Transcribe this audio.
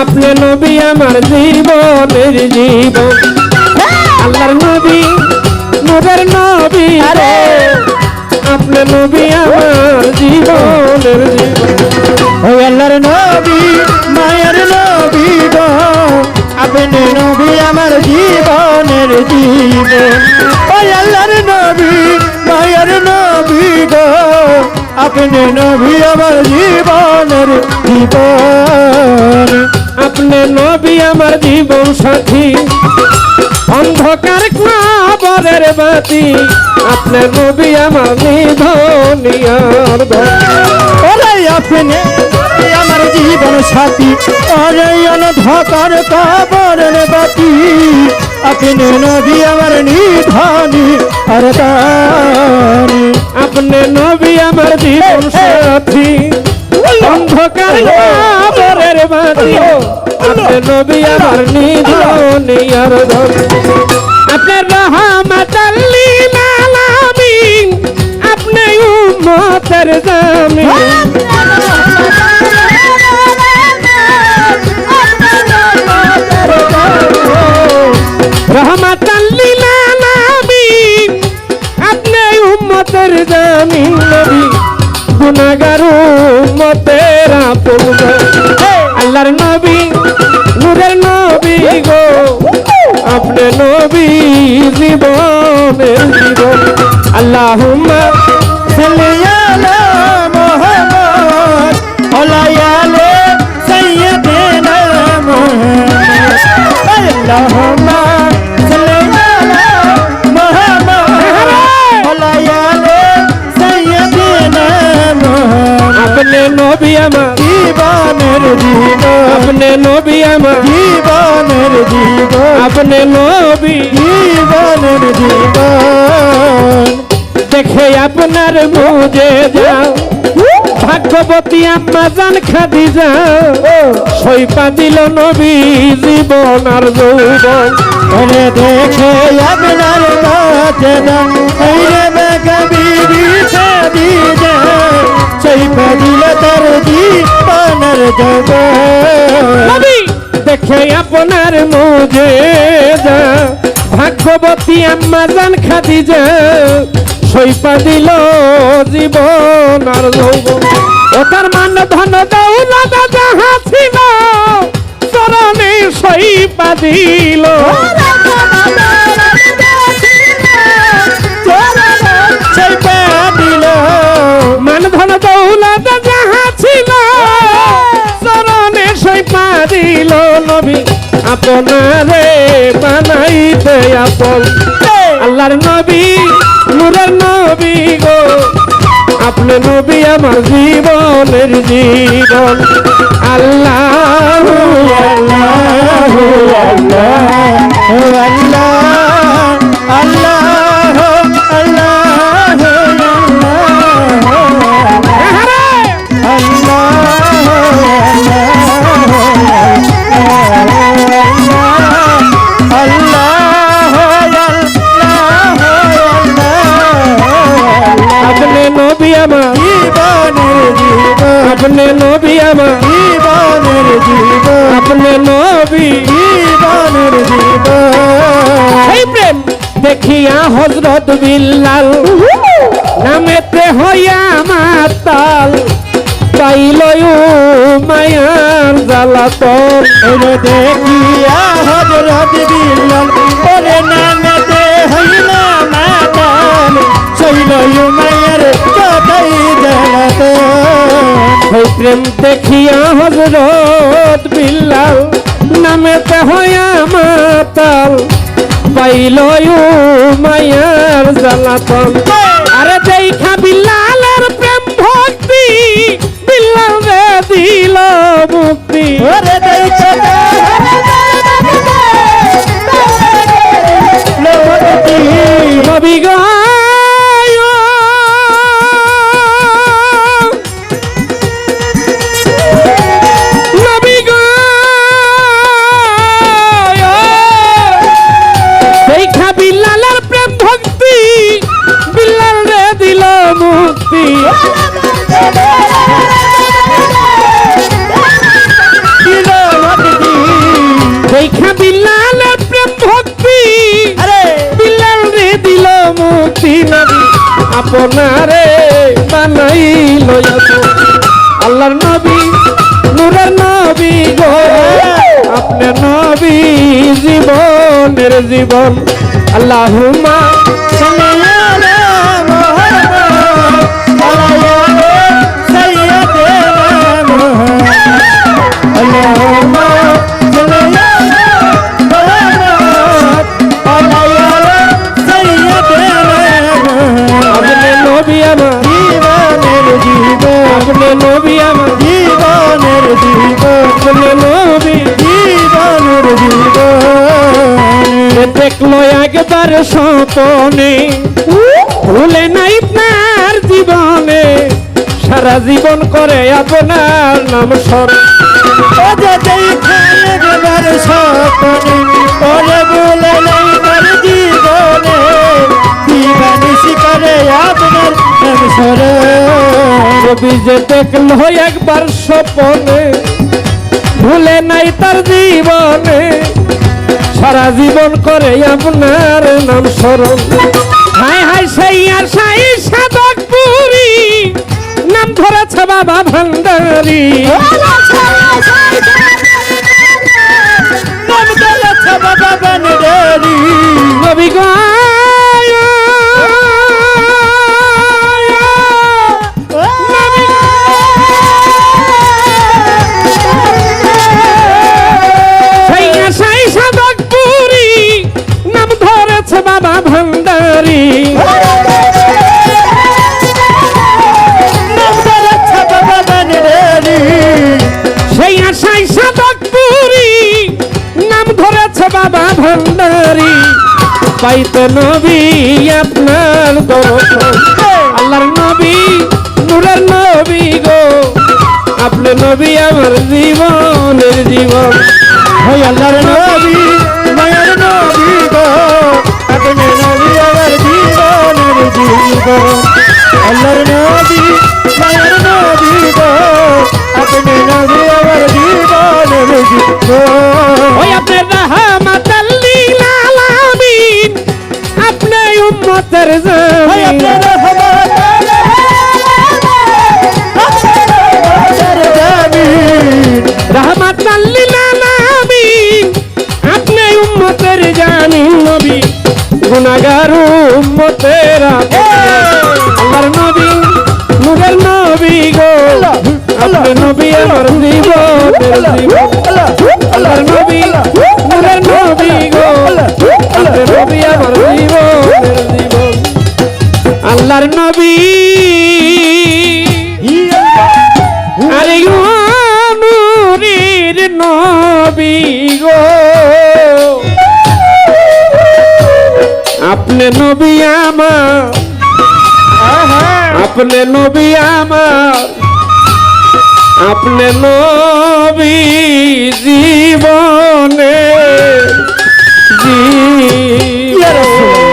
আপনি নবী আমার জীবনের জীবন আল্লাহর নবী নূরের নবী আরে আপনি নবী আমার জীবনের জীবন ও আল্লাহর নবী মায়ের নবী গো আপনি নবী আমার জীবনের জীবন ও আল্লাহর নবী মায়ের নবী গো আপনি নবী আমার জীবনের জীবন আপনি নবী আমার জীবন সাথী। অন্ধকার কবরের বাতি আপনি নবী আমার নিধনিয়ার ধন ওরে আপনি আমার জীবন সাথী ওরে অনধকার কবরের বাতি আপনি নবী আমার নিধানি আর আপনি নবী আমার জীবন সাথী। অন্ধকার কবরের বাতি আপনি নবী আমার নিধনিয়ার ধন আপনি রহমত লিল আলামিন আপনি উম্মতের জামিন রহমত লিল আলামিন আপনি উম্মতের জামিন নবী গুনাহগার উম্মতের আপন আল্লাহর নবী নূরের নবী গো আপনি নবী জীবনের জীবন আল্লাহুম্মা আপনি নবী আমার জীবনের জীবন আপনি নবী আমার জীবনের জীবন আপনি নবী জীবনের জীবন দেখে আপনার বুঝে যাও ভাগ্যবতী আম্মা জান খাদি যাও সইপা দিল নবী জীবন আর যৌবন ওরে দেখে আপনার কাছে দাম এই রে বেগবি দিছে দিছে তার জীবনের জগৎ দেখে আপনার মুজে ভাগ্যবতী আম্মা জান খাদি যাও সইপা দিল জীবন আর যৌবন। ও তার মান ধন দৌলত যাহা ছিল চরণে সইপা দিল। ধন দৌলত যাহা ছিল, চরণে সইপা দিল নবী। আপনারে বানাইতে আপন। আল্লাহর নবী নবী গো। আপনি নবী আমার জীবনের জীবন। আল্লাহ আল্লাহ আল্লাহ। আমার আপনি নবী আমার। আপনি নবী। এই প্রেম দেখিয়া হজরত বিল্লাল। নামেতে হইয়া মাতাল পাইল মায়ার জ্বালাতন দেখিয়া হজরত বিল্লাল ওরে নামেতে হইল মাতাল মায়ের প্রেম দেখিয়া হজরত বিল্লাল নামেতে হইয়া মাতাল পাইল মায়ার জ্বালাতন। আরে দেখা বিল্লালের প্রেম ভক্তি বিল্লাল রে দিল মুক্তি। ওরে দেখছে নবী দেখা বিলাল প্রেম ভক্তি। আরে। বিলাল রে দিল মুক্তি নবী আপনারে বানাইল আল্লাহর নবী নূরের নবী গো। হ্যাঁ। আপনার নবী জীবনের জীবন। আল্লাহুমা দেখল একবার স্বপনে। ভুলে নাই আপনার জীবনে। সারা জীবন করে আপনার নাম স্মরণ। আপনার নাম স্মরণ। রবি যে দেখল একবার স্বপনে ভুলে নাই তার জীবনে। সারা জীবন করে আপনার নাম স্মরণ। হাই হাই সেই আর সাই সাধক পুরি নাম ধরেছে বাবা ভান্ডারি। নাম ধরেছে বাবা ভান্ডারি নবী বাবা ভান্ডারী পাইতে নবী আপনার দর্শন আল্লাহর নবী, নূরের নবী গো। আপনি নবী আমার জীবনের জীবন। ওই আল্লাহর নবী, মায়ের নবী গো। আপনি নবী আমার জীবনের জীবন। আল্লাহর নবী, মায়ের নবী গো। আপনি নবী আমার জীবনের জীবন। গুনাহগার উম্মতের আল্লাহর নবী নূরের নবী গো। আপনি নবী আমার জীবনের জীবন। আল্লাহর নবী নূরের নবী গো। আপনি নবী আমার জীবনের জীবন। আল্লাহর নবী আপনি নবী আমার আপনি নবী আমার আপনি নবী জীবনে জীবনে।